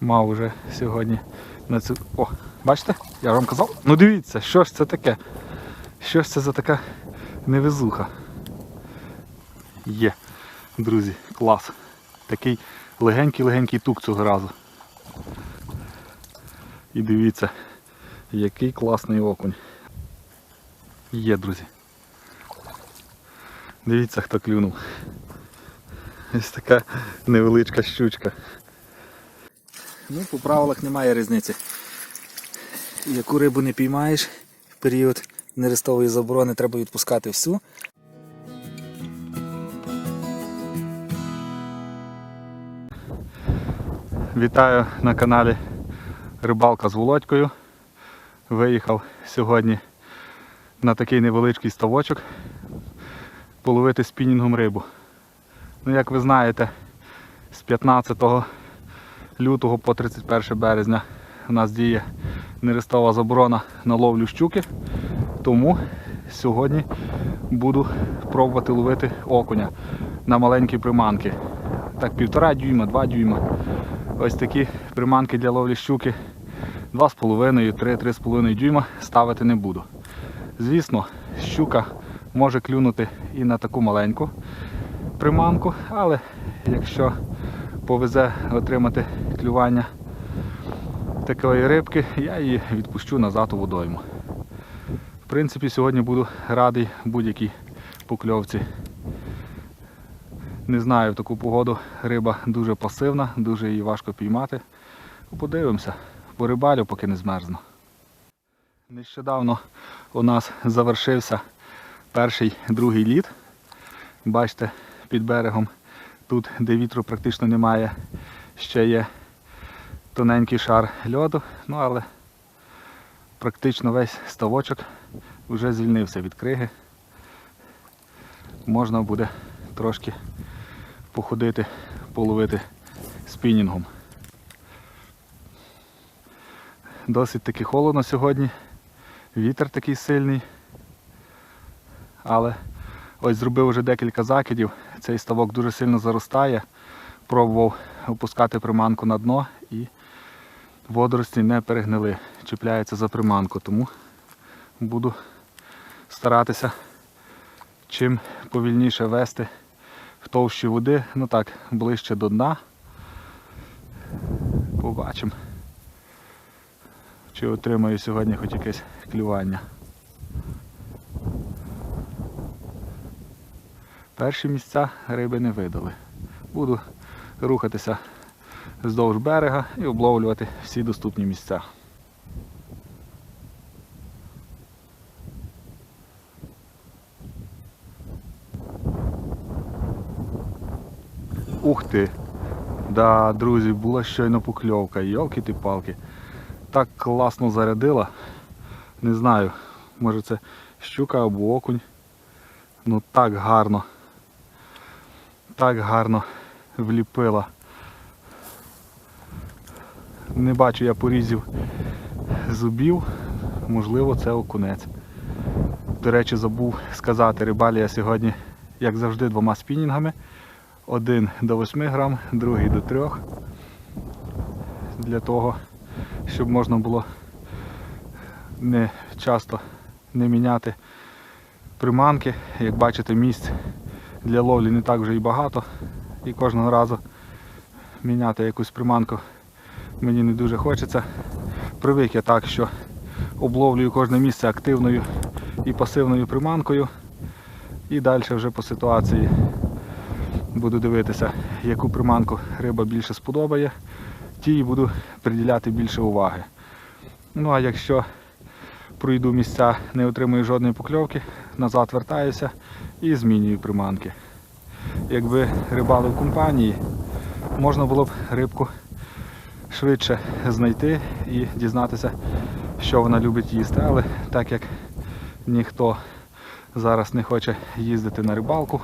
мав уже сьогодні на цю. О, бачите? Я вам казав. Ну дивіться, що ж це таке? Що ж це за така невезуха? Є, друзі, клас. Такий легенький-легенький тук цього разу. І дивіться, який класний окунь. Є, друзі. Дивіться, хто клюнув. Ось така невеличка щучка. Ну, по правилах немає різниці. Яку рибу не піймаєш, в період нерестової заборони треба відпускати всю. Вітаю на каналі Рибалка з Володькою. Виїхав сьогодні на такий невеличкий ставочок половити спінінгом рибу. Ну, як ви знаєте, з 15 лютого по 31 березня у нас діє нерестова заборона на ловлю щуки. Тому сьогодні буду пробувати ловити окуня на маленькі приманки. Так, півтора дюйма, два дюйма. Ось такі приманки для ловлі щуки 2,5, 3-3,5 дюйма ставити не буду. Звісно, щука може клюнути і на таку маленьку приманку, але якщо повезе отримати клювання такої рибки, я її відпущу назад у водойму. В принципі, сьогодні буду радий будь-якій покльовці. Не знаю, в таку погоду риба дуже пасивна, дуже її важко піймати. Подивимося, порибалю, поки не змерзну. Нещодавно у нас завершився перший другий лід. Бачите, під берегом, тут, де вітру практично немає, ще є тоненький шар льоду, ну але практично весь ставочок вже звільнився від криги. Можна буде трошки походити, половити спінінгом. Досить таки холодно сьогодні, вітер такий сильний, але ось зробив вже декілька закидів, цей ставок дуже сильно заростає, пробував опускати приманку на дно водорості не перегнили, чіпляються за приманку, тому буду старатися чим повільніше вести в товщі води, ну так, ближче до дна. Побачимо, чи отримаю сьогодні хоч якесь клювання. Перші місця риби не видали. Буду рухатися вздовж берега і обловлювати всі доступні місця. Ух ти! Да, друзі, була щойно покльовка. Йолки ти палки. Так класно зарядила. Не знаю, може це щука або окунь. Ну так гарно. Так гарно вліпила. Не бачу я порізів зубів. Можливо, це окунець. До речі, забув сказати, рибалі я сьогодні, як завжди, двома спінінгами. Один до 8 грам, другий до 3. Для того, щоб можна було не часто не міняти приманки. Як бачите, місць для ловлі не так вже і багато. І кожного разу міняти якусь приманку мені не дуже хочеться. Привик я так, що обловлюю кожне місце активною і пасивною приманкою. І далі вже по ситуації буду дивитися, яку приманку риба більше сподобає, тій буду приділяти більше уваги. Ну а якщо пройду місця, не отримую жодної покльовки, назад вертаюся і змінюю приманки. Якби рибали в компанії, можна було б рибку швидше знайти і дізнатися, що вона любить їсти. Але так як ніхто зараз не хоче їздити на рибалку,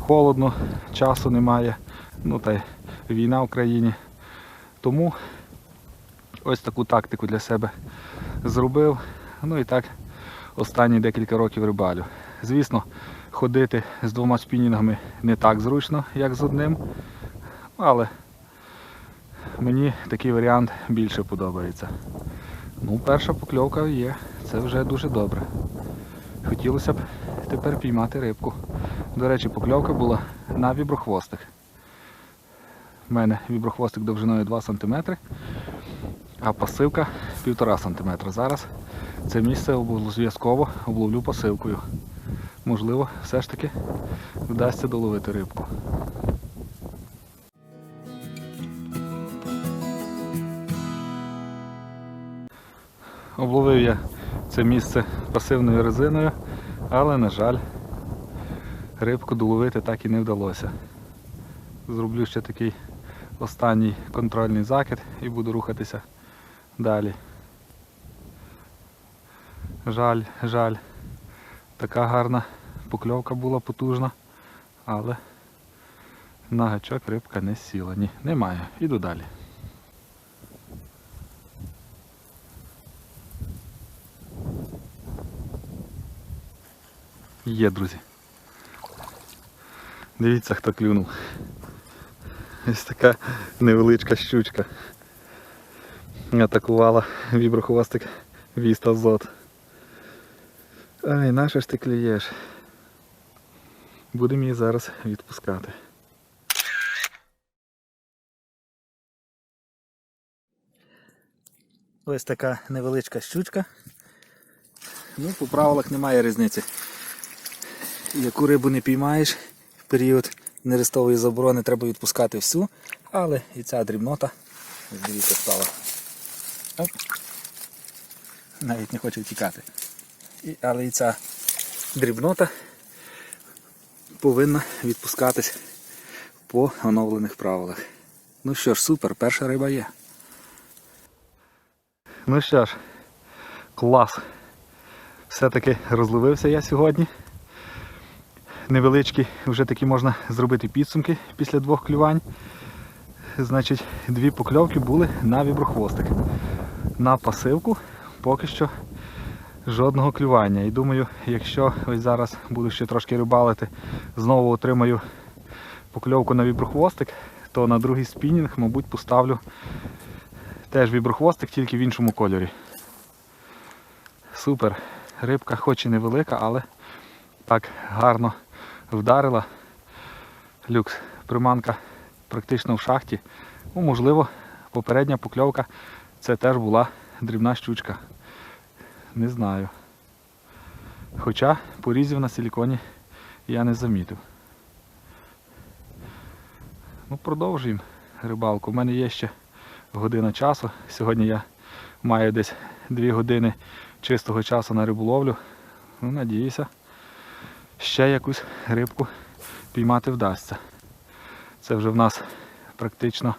холодно, часу немає, ну та й війна в країні. Тому ось таку тактику для себе зробив. Ну і так останні декілька років рибалю. Звісно, ходити з двома спінінгами не так зручно, як з одним, але Мені такий варіант більше подобається. Ну, перша покльовка є, це вже дуже добре. Хотілося б тепер піймати рибку. До речі, покльовка була на віброхвостик. У мене віброхвостик довжиною 2 см, а пасивка 1,5 см. Зараз це місце обов'язково обловлю пасивкою. Можливо, все ж таки вдасться доловити рибку. Обловив я це місце пасивною резиною, але, на жаль, рибку доловити так і не вдалося. Зроблю ще такий останній контрольний закид і буду рухатися далі. Жаль, жаль. Така гарна покльовка була потужна, але на гачок рибка не сіла. Ні, немає. Іду далі. Є, друзі. Дивіться, хто клюнув. Ось така невеличка щучка. Атакувала віброхвостик Віста Зот. Ай, на що ж ти клюєш? Будемо її зараз відпускати. Ось така невеличка щучка. Ну, по правилах немає різниці. Яку рибу не піймаєш, в період нерестової заборони треба відпускати всю, але і ця дрібнота, дивіться, стала. Оп. Навіть не хоче втікати. І, але і ця дрібнота повинна відпускатись по оновлених правилах. Ну що ж, супер, перша риба є. Ну що ж, клас. Все-таки розловився я сьогодні. Невеличкі вже такі можна зробити підсумки після двох клювань. Значить, дві покльовки були на віброхвостик. На пасивку поки що жодного клювання. І думаю, якщо ось зараз буду ще трошки рибалити, знову отримаю покльовку на віброхвостик, то на другий спінінг, мабуть, поставлю теж віброхвостик, тільки в іншому кольорі. Супер. Рибка хоч і невелика, але так гарно вдарила. Люкс. Приманка практично в шахті. Ну, можливо, попередня покльовка це теж була дрібна щучка. Не знаю. Хоча порізів на силіконі я не замітив. Ну, продовжуємо рибалку. У мене є ще година часу. Сьогодні я маю десь 2 години чистого часу на риболовлю. Ну, надіюся, ще якусь рибку піймати вдасться. Це вже в нас практично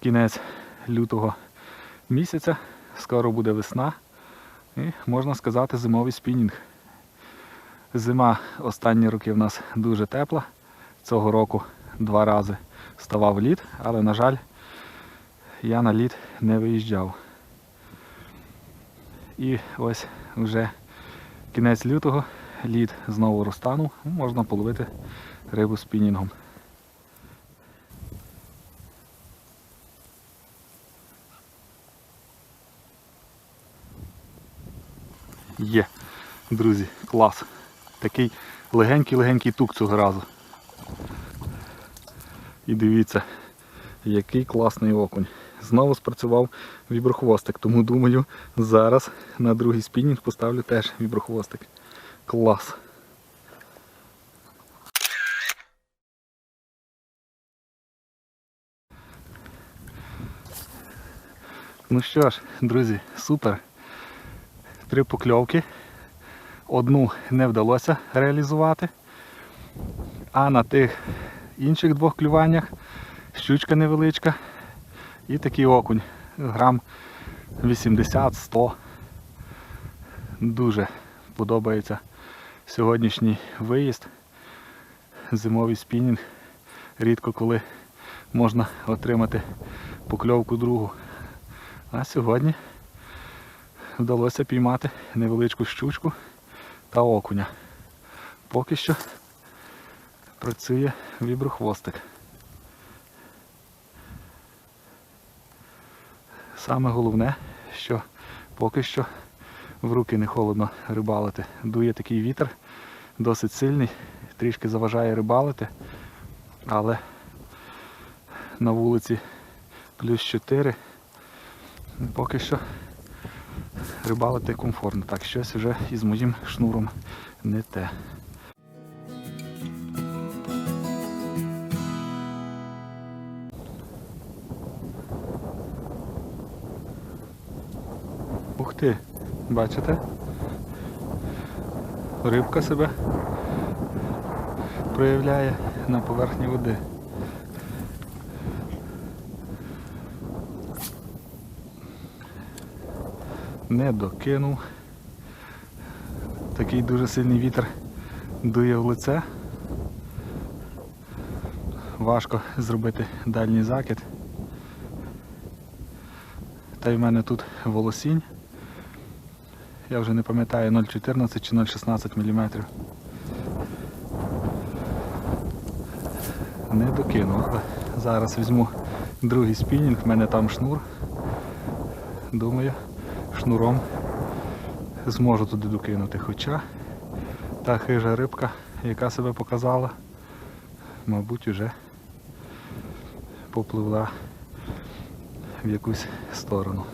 кінець лютого місяця. Скоро буде весна. І можна сказати зимовий спінінг. Зима останні роки в нас дуже тепла. Цього року два рази ставав лід, але, на жаль, я на лід не виїжджав. І ось вже кінець лютого лід знову розтанув, можна половити рибу спінінгом. Є, друзі, клас. Такий легенький-легенький тук цього разу. І дивіться, який класний окунь. Знову спрацював віброхвостик, тому думаю, зараз на другий спінінг поставлю теж віброхвостик. Клас. Ну що ж, друзі, супер. Три покльовки. Одну не вдалося реалізувати. А на тих інших двох клюваннях щучка невеличка і такий окунь. Грам 80-100. Дуже подобається сьогоднішній виїзд. Зимовий спінінг. Рідко коли можна отримати покльовку другу. А сьогодні вдалося піймати невеличку щучку та окуня. Поки що працює віброхвостик. Саме головне, що поки що в руки не холодно рибалити. Дує такий вітер, досить сильний, трішки заважає рибалити, але на вулиці плюс 4. Поки що рибалити комфортно. Так, щось вже із моїм шнуром не те. Ух ти, бачите? Рибка себе проявляє на поверхні води. Не докинув. Такий дуже сильний вітер дує в лице. Важко зробити дальній закид. Та й в мене тут волосінь. Я вже не пам'ятаю 0,14 чи 0,16 мм. Не докинув, але зараз візьму другий спінінг, в мене там шнур. Думаю, шнуром зможу туди докинути. Хоча та хижа рибка, яка себе показала, мабуть, уже попливла в якусь сторону.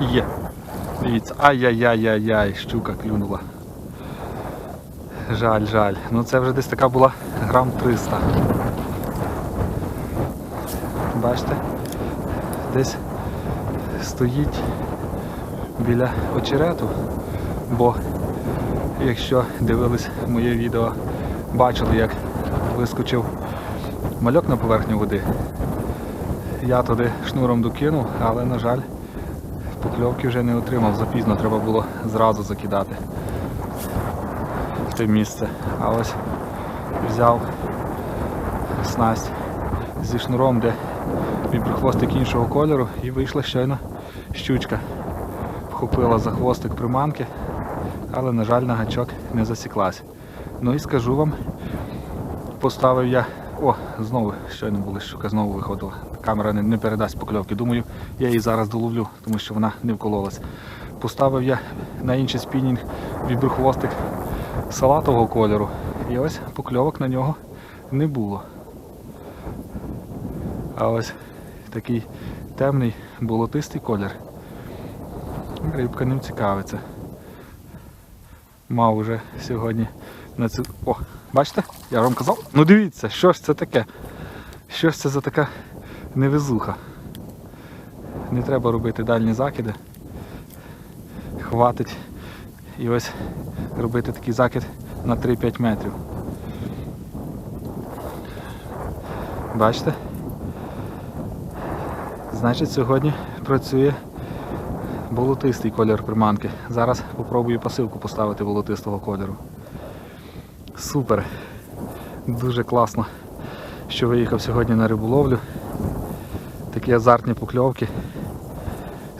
Є. Дивіться, ай-яй-яй-яй-яй, щука клюнула. Жаль, жаль. Ну це вже десь така була грам 300. Бачите? Десь стоїть біля очерету, бо якщо дивились моє відео, бачили, як вискочив мальок на поверхню води. Я туди шнуром докинув, але, на жаль, покльовки вже не отримав, запізно треба було зразу закидати в те місце. А ось взяв снасть зі шнуром, де віброхвостик іншого кольору і вийшла щойно щучка. Вхопила за хвостик приманки, але, на жаль, на гачок не засіклась. Ну і скажу вам, поставив я... О, знову щойно була щука, знову виходила. Камера не, не передасть покльовки. Думаю, я її зараз доловлю, тому що вона не вкололась. Поставив я на інший спінінг віброхвостик салатового кольору. І ось покльовок на нього не було. А ось такий темний болотистий колір. Рибка ним цікавиться. Мав уже сьогодні на цю... О, бачите? Я вам казав? Ну дивіться, що ж це таке? Що ж це за така невезуха? Не треба робити дальні закиди. Хватить і ось робити такий закид на 3-5 метрів. Бачите? Значить сьогодні працює болотистий колір приманки. Зараз спробую пасивку поставити болотистого кольору. Супер! Дуже класно, що виїхав сьогодні на риболовлю. Такі азартні покльовки.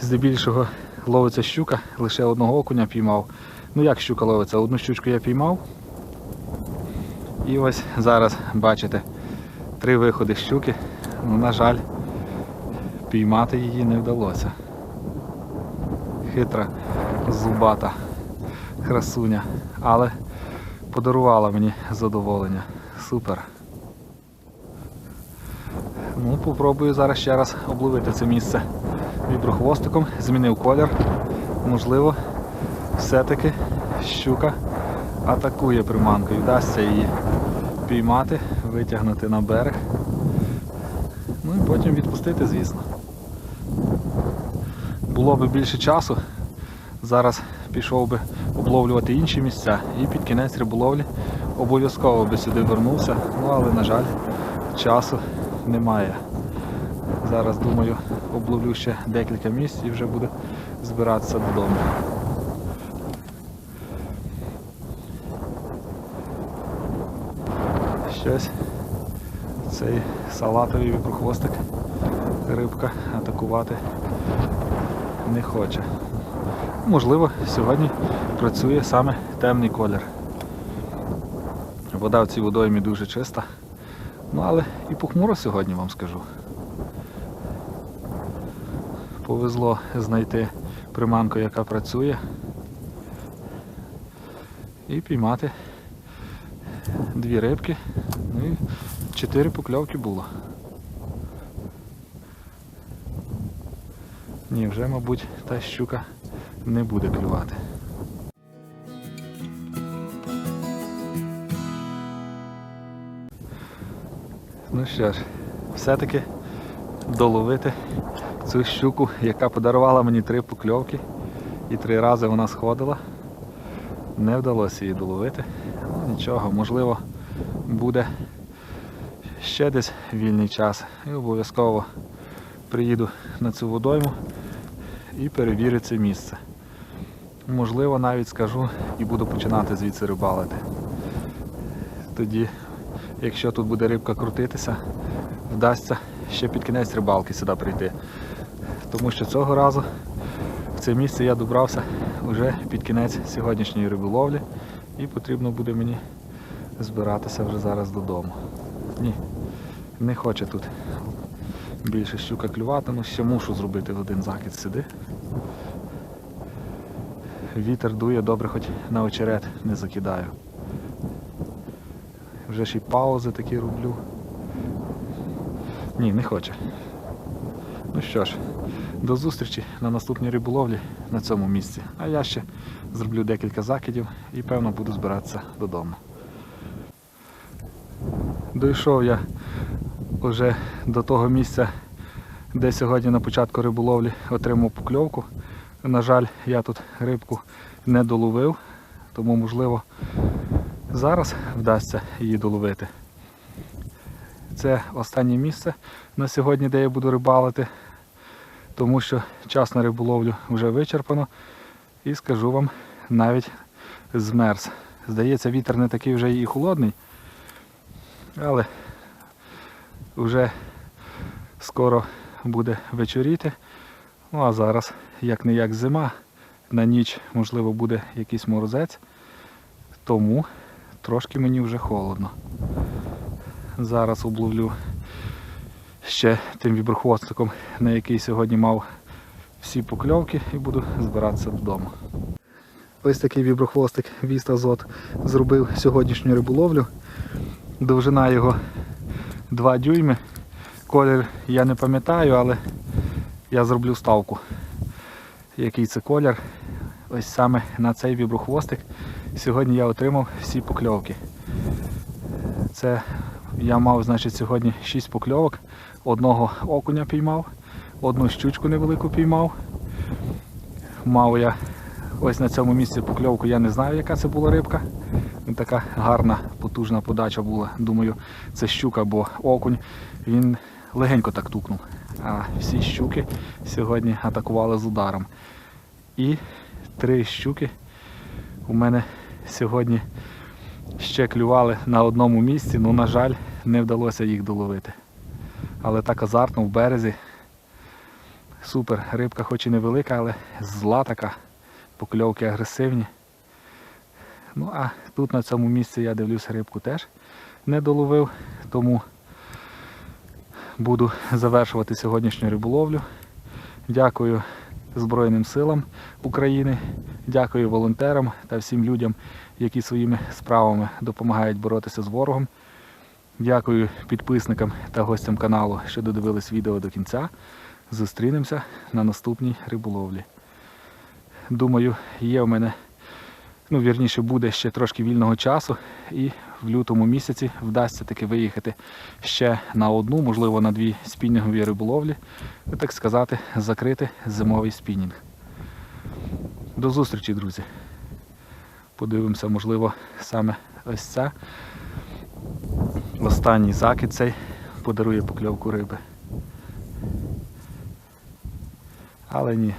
Здебільшого ловиться щука, лише одного окуня піймав. Ну як щука ловиться? Одну щучку я піймав. І ось зараз бачите три виходи щуки. Ну, на жаль, піймати її не вдалося. Хитра, зубата красуня, але подарувала мені задоволення. Супер. Ну, попробую зараз ще раз обловити це місце віброхвостиком, змінив колір. Можливо, все-таки щука атакує приманкою, вдасться її піймати, витягнути на берег. Ну і потім відпустити, звісно. Було би більше часу, зараз пішов би обловлювати інші місця і під кінець риболовлі обов'язково би сюди вернувся, ну але, на жаль, часу немає. Зараз, думаю, обловлю ще декілька місць і вже буду збиратися додому. Щось цей салатовий вікрохвостик рибка атакувати не хоче. можливо, сьогодні працює саме темний колір. Вода в цій водоймі дуже чиста. Ну але і похмуро сьогодні вам скажу. Повезло знайти приманку, яка працює. І піймати дві рибки. Ну і чотири покльовки було. Ні, вже, мабуть, та щука не буде клювати. Ну що ж, все-таки доловити цю щуку, яка подарувала мені три покльовки. І три рази вона сходила. Не вдалося її доловити. Ну нічого, можливо, буде ще десь вільний час. І обов'язково приїду на цю водойму і перевірю це місце. Можливо, навіть скажу і буду починати звідси рибалити. Тоді, якщо тут буде рибка крутитися, вдасться ще під кінець рибалки сюди прийти. Тому що цього разу в це місце я добрався вже під кінець сьогоднішньої риболовлі і потрібно буде мені збиратися вже зараз додому. Ні, не хоче тут більше щука клювати, ну ще мушу зробити один закид сюди. Вітер дує, добре, хоч на очерет не закидаю. Вже ж і паузи такі роблю. Ні, не хоче. Ну що ж, до зустрічі на наступній риболовлі на цьому місці. А я ще зроблю декілька закидів і певно буду збиратися додому. Дійшов я вже до того місця, де сьогодні на початку риболовлі отримав покльовку. На жаль, я тут рибку не доловив, тому можливо зараз вдасться її доловити. Це останнє місце на сьогодні, де я буду рибалити, тому що час на риболовлю вже вичерпано і скажу вам, навіть змерз. Здається, вітер не такий вже і холодний, але вже скоро буде вечоріти. Ну а зараз, як не як зима, на ніч, можливо, буде якийсь морозець, тому трошки мені вже холодно. Зараз обловлю ще тим віброхвостиком, на який сьогодні мав всі покльовки і буду збиратися додому. Ось такий віброхвостик Віст Азот зробив сьогоднішню риболовлю. Довжина його 2 дюйми. Колір я не пам'ятаю, але я зроблю ставку. Який це колір. Ось саме на цей віброхвостик сьогодні я отримав всі покльовки. Це я мав значить, сьогодні 6 покльовок. Одного окуня піймав, одну щучку невелику піймав. Мав я ось на цьому місці покльовку, я не знаю, яка це була рибка. Така гарна, потужна подача була. Думаю, це щука, бо окунь він легенько так тукнув. А всі щуки сьогодні атакували з ударом. І три щуки у мене сьогодні ще клювали на одному місці, але, на жаль, не вдалося їх доловити. Але так азартно в березі. Супер, рибка хоч і невелика, але зла така, покльовки агресивні. Ну а тут на цьому місці я дивлюсь рибку теж не доловив, тому буду завершувати сьогоднішню риболовлю. Дякую Збройним силам України, дякую волонтерам та всім людям, які своїми справами допомагають боротися з ворогом. Дякую підписникам та гостям каналу, що додивились відео до кінця. Зустрінемося на наступній риболовлі. Думаю, є у мене, ну вірніше, буде ще трошки вільного часу, і в лютому місяці вдасться таки виїхати ще на одну, можливо, на дві спінінгові риболовлі, і, так сказати, закрити зимовий спінінг. До зустрічі, друзі. Подивимося, можливо, саме ось це. Останній закид цей подарує покльовку риби. Але ні,